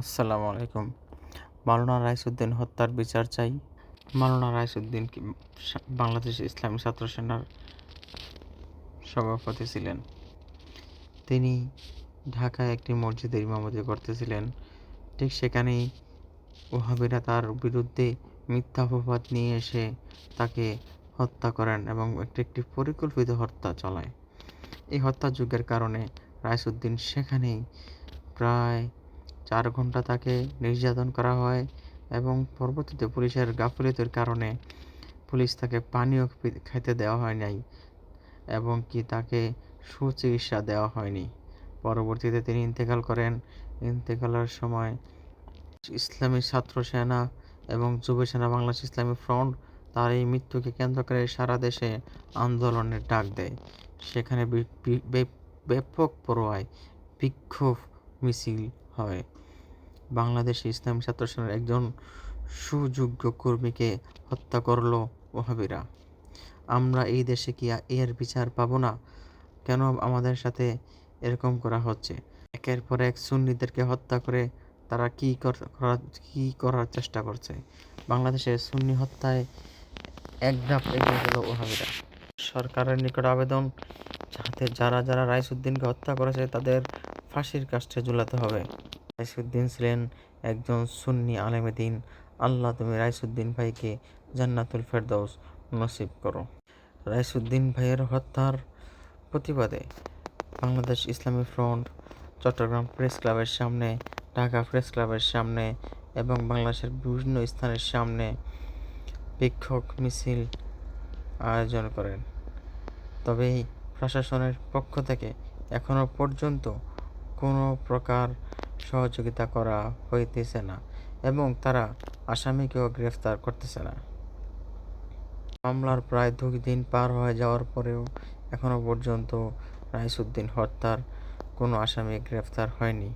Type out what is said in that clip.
আসসালামু আলাইকুম। মাওলানা রাইসুদ্দিন হত্যার বিচার চাই। মাওলানা রাইসুদ্দিন বাংলাদেশ ইসলামী ছাত্র সেনার সভাপতি ছিলেন। তিনি ঢাকায় একটি মসজিদের ইমামতি করতেছিলেন। ঠিক সেখানেই ওহাবিরা তার বিরুদ্ধে মিথ্যা অপবাদ নিয়ে এসে তাকে হত্যা করেন এবং একটি একটি পরিকল্পিত হত্যা চালায়। এই হত্যাযজ্ঞের কারণে রাইসুদ্দিন সেখানেই প্রায় চার ঘণ্টা তাকে নির্যাতন করা হয় এবং পরবর্তীতে পুলিশের গাফিলতির কারণে পুলিশ তাকে পানীয় খেতে দেওয়া হয় নাই এবং কি তাকে সুচিকিৎসা দেওয়া হয়নি। পরবর্তীতে তিনি ইন্তেকাল করেন। ইন্তেকালের সময় ইসলামী ছাত্র সেনা এবং যুব সেনা বাংলাদেশ ইসলামী ফ্রন্ট তার এই মৃত্যুকে কেন্দ্র করে সারা দেশে আন্দোলনের ডাক দেয়। সেখানে ব্যাপক পরোয়ায় বিক্ষোভ মিছিল হয়। বাংলাদেশ ইসলামী ছাত্র সেনার একজন সুযোগ্য কর্মীকে হত্যা করল ওহাবিরা। আমরা এই দেশে কি এর বিচার পাবো না? কেন আমাদের সাথে এরকম করা হচ্ছে? একের পর এক সুন্নিদেরকে হত্যা করে তারা কি কর- করার কি করার চেষ্টা করছে? বাংলাদেশে সুন্নি হত্যায় এক ধাপ এগিয়ে গেল ওহাবিরা। সরকারের নিকট আবেদন, যাতে যারা যারা রাইসুদ্দিনকে হত্যা করেছে তাদের ফাঁসির কাষ্ঠে ঝুলাতে হবে। রাইসুদ্দিন ছিলেন একজন সুন্নি আলেমে দিন। আল্লাহ তুমি রাইসুদ্দিন ভাইকে জান্নাতুল ফেরদৌস নসিব করো। রাইসুদ্দিন ভাইয়ের হত্যার প্রতিবাদে বাংলাদেশ ইসলামী ফ্রন্ট চট্টগ্রাম প্রেস ক্লাবের সামনে, ঢাকা প্রেস ক্লাবের সামনে এবং বাংলাদেশের বিভিন্ন স্থানের সামনে বিক্ষোভ মিছিল আয়োজন করেন। তবে প্রশাসনের পক্ষ থেকে এখনও পর্যন্ত কোনো প্রকার সহযোগিতা করা হইতেছে না এবং তারা আসামিকেও গ্রেফতার করতেছে না। মামলার প্রায় দুই দিন পার হয়ে যাওয়ার পরেও এখনও পর্যন্ত রাইসুদ্দিন হত্যার কোনো আসামি গ্রেফতার হয়নি।